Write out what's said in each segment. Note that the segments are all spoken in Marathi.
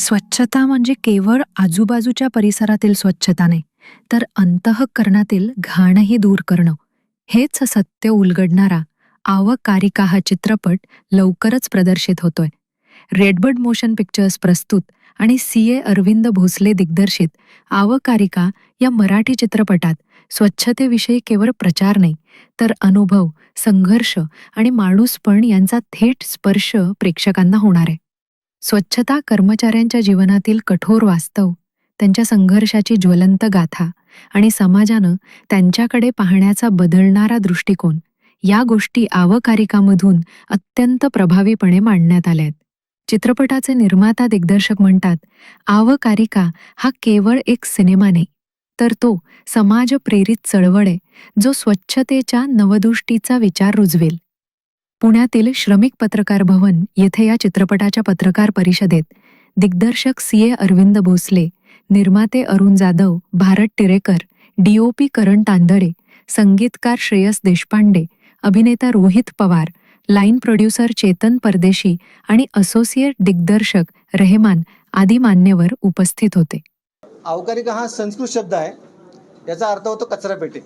स्वच्छता म्हणजे केवळ आजूबाजूच्या परिसरातील स्वच्छता नाही तर अंतःकरणातील घाणही दूर करणं. हेच सत्य उलगडणारा आवकारिका हा चित्रपट लवकरच प्रदर्शित होतोय. रेडबर्ड मोशन पिक्चर्स प्रस्तुत आणि सी ए अरविंद भोसले दिग्दर्शित आवकारिका या मराठी चित्रपटात स्वच्छतेविषयी केवळ प्रचार नाही तर अनुभव संघर्ष आणि माणूसपण यांचा थेट स्पर्श प्रेक्षकांना होणार आहे. स्वच्छता कर्मचाऱ्यांच्या जीवनातील कठोर वास्तव त्यांच्या संघर्षाची ज्वलंत गाथा आणि समाजानं त्यांच्याकडे पाहण्याचा बदलणारा दृष्टिकोन या गोष्टी आवकारिकामधून अत्यंत प्रभावीपणे मांडण्यात आल्यात. चित्रपटाचे निर्माता दिग्दर्शक म्हणतात आवकारिका हा केवळ एक सिनेमा नाही तर तो समाज प्रेरित चळवळ आहे जो स्वच्छतेच्या नवदृष्टीचा विचार रुजवेल. पुण्यातील श्रमिक पत्रकार भवन येथे या चित्रपटाच्या पत्रकार परिषदेत दिग्दर्शक सी ए अरविंद भोसले निर्माते अरुण जाधव भारत टिरेकर डीओपी करण तांदळे संगीतकार श्रेयस देशपांडे अभिनेता रोहित पवार लाईन प्रोड्युसर चेतन परदेशी आणि असोसिएट दिग्दर्शक रेहमान आदी मान्यवर उपस्थित होते. अवकारिका हा संस्कृत शब्द आहे. याचा अर्थ होतो कचरापेटी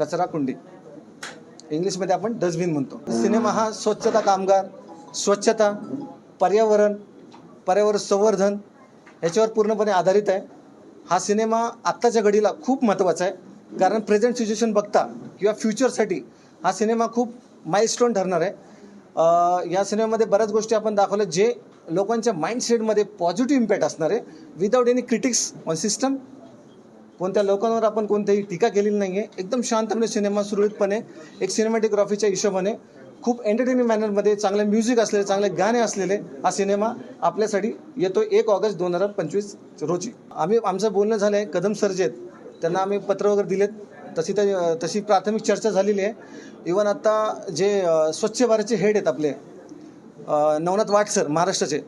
कचरा कुंडी इंग्लिशमध्ये आपण डस्टबिन म्हणतो. सिनेमा हा स्वच्छता कामगार स्वच्छता पर्यावरण पर्यावरण संवर्धन याच्यावर पूर्णपणे आधारित आहे. हा सिनेमा आत्ताच्या घडीला खूप महत्त्वाचा आहे. कारण प्रेझेंट सिच्युएशन बघता किंवा फ्युचरसाठी हा सिनेमा खूप माइलस्टोन ठरणार आहे. या सिनेमामध्ये बऱ्याच गोष्टी आपण दाखवल्या जे लोकांच्या माइंडसेटमध्ये पॉझिटिव्ह इम्पॅक्ट असणार आहे. Without any critics on system कोणत्या लोकांवर आपण कोणतीही टीका केलेली नाही आहे एकदम शांतपणे सिनेमा सुरळीतपणे एक सिनेमॅटोग्राफीच्या हिशोबाने खूप एंटरटेनिंग मॅनरमध्ये चांगले म्युझिक असलेले चांगले गाणे असलेले हा सिनेमा आपल्यासाठी येतो एक ऑगस्ट दोन हजार पंचवीस रोजी. आम्ही आमचं बोलणं झालं आहे कदम सर जे आहेत त्यांना आम्ही पत्र वगैरे दिलेत. तशी तर तशी प्राथमिक चर्चा झालेली आहे. इवन आत्ता जे स्वच्छ भारतचे हेड आहेत आपले नवनाथ वाट सर महाराष्ट्राचे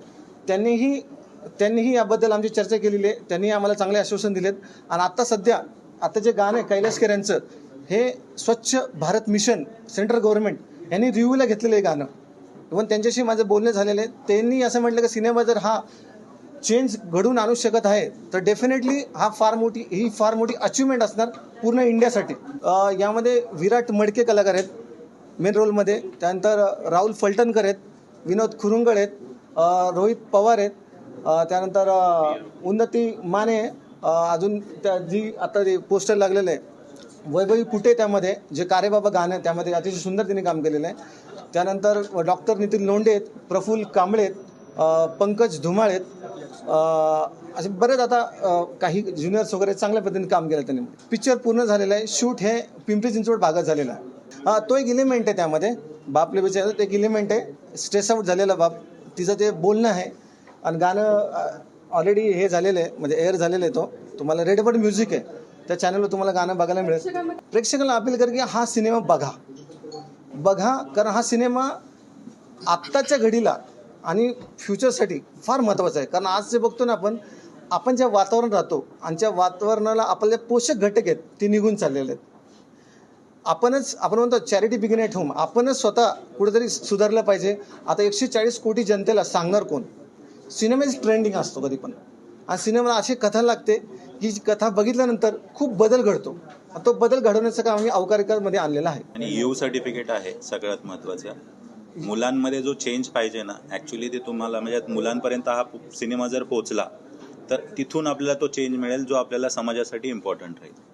त्यांनीही त्यांनीही याबद्दल आमची चर्चा केलेली आहे. त्यांनी आम्हाला चांगले आश्वासन दिलेत. आणि आत्ता सध्या आता जे गाणं आहे कैलासकर यांचं हे स्वच्छ भारत मिशन सेंट्रल गव्हर्नमेंट यांनी रिव्ह्यूला घेतलेलं आहे गाणं. इव्हन त्यांच्याशी माझं बोलणे झालेलं आहे. त्यांनी असं म्हटलं की सिनेमा जर हा चेंज घडून आणू शकत आहे तर डेफिनेटली हा फार मोठी ही फार मोठी अचिव्हमेंट असणार पूर्ण इंडियासाठी. यामध्ये विराट मडके कलाकार आहेत मेन रोलमध्ये. त्यानंतर राहुल फलटणकर आहेत विनोद खुरुंगड आहेत रोहित पवार आहेत. त्यानंतर उन्नती माने अजून त्या जी आता जे पोस्टर लागलेलं आहे वैभवी पुटे त्यामध्ये जे कारेबाबा गाणं आहे त्यामध्ये अतिशय सुंदर तिने काम केलेलं आहे. त्यानंतर डॉक्टर नितीन लोंढे प्रफुल प्रफुल्ल कांबळे पंकज धुमाळ आहेत असे बरेच आता काही ज्युनियर्स वगैरे चांगल्या पद्धतीने काम केलं त्यांनी. पिक्चर पूर्ण झालेलं आहे. शूट हे पिंपरी चिंचवड भागात झालेला आहे. तो एक इलिमेंट आहे त्यामध्ये. बाप लेबीचं एक इलिमेंट आहे. स्ट्रेस आउट झालेला बाप. तिचं जे बोलणं आहे आणि गाणं ऑलरेडी हे झालेलं आहे म्हणजे एअर झालेलं आहे तो. तुम्हाला रेडबर्ड म्युझिक आहे. त्या चॅनलवर तुम्हाला गाणं बघायला मिळेल. प्रेक्षकांना अपील कर की हा सिनेमा बघा. बघा कारण हा सिनेमा आत्ताच्या घडीला आणि फ्युचरसाठी फार महत्त्वाचा आहे. कारण आज जे बघतो ना आपण आपण ज्या वातावरण राहतो आणि ज्या वातावरणाला आपले पोषक घटक आहेत ते निघून चाललेले आहेत. आपणच आपण म्हणतो चॅरिटी बिगिन ॲट होम आपणच स्वतः कुठेतरी सुधारलं पाहिजे. आता एकशे चाळीस कोटी जनतेला सांगणार कोण? सिनेमेच ट्रेंडिंग असतो कधी पण. आणि सिनेमाला अशी कथा लागते की जी कथा बघितल्यानंतर खूप बदल घडतो. तो बदल घडवण्याचं काम आम्ही अवकारिकामध्ये आणलेलं आहे. आणि यू सर्टिफिकेट आहे सगळ्यात महत्वाचं मुलांमध्ये जो चेंज पाहिजे ना ऍक्च्युली ते तुम्हाला म्हणजे मुलांपर्यंत हा सिनेमा जर पोहोचला तर तिथून आपल्याला तो चेंज मिळेल जो आपल्याला समाजासाठी इम्पॉर्टंट राहील.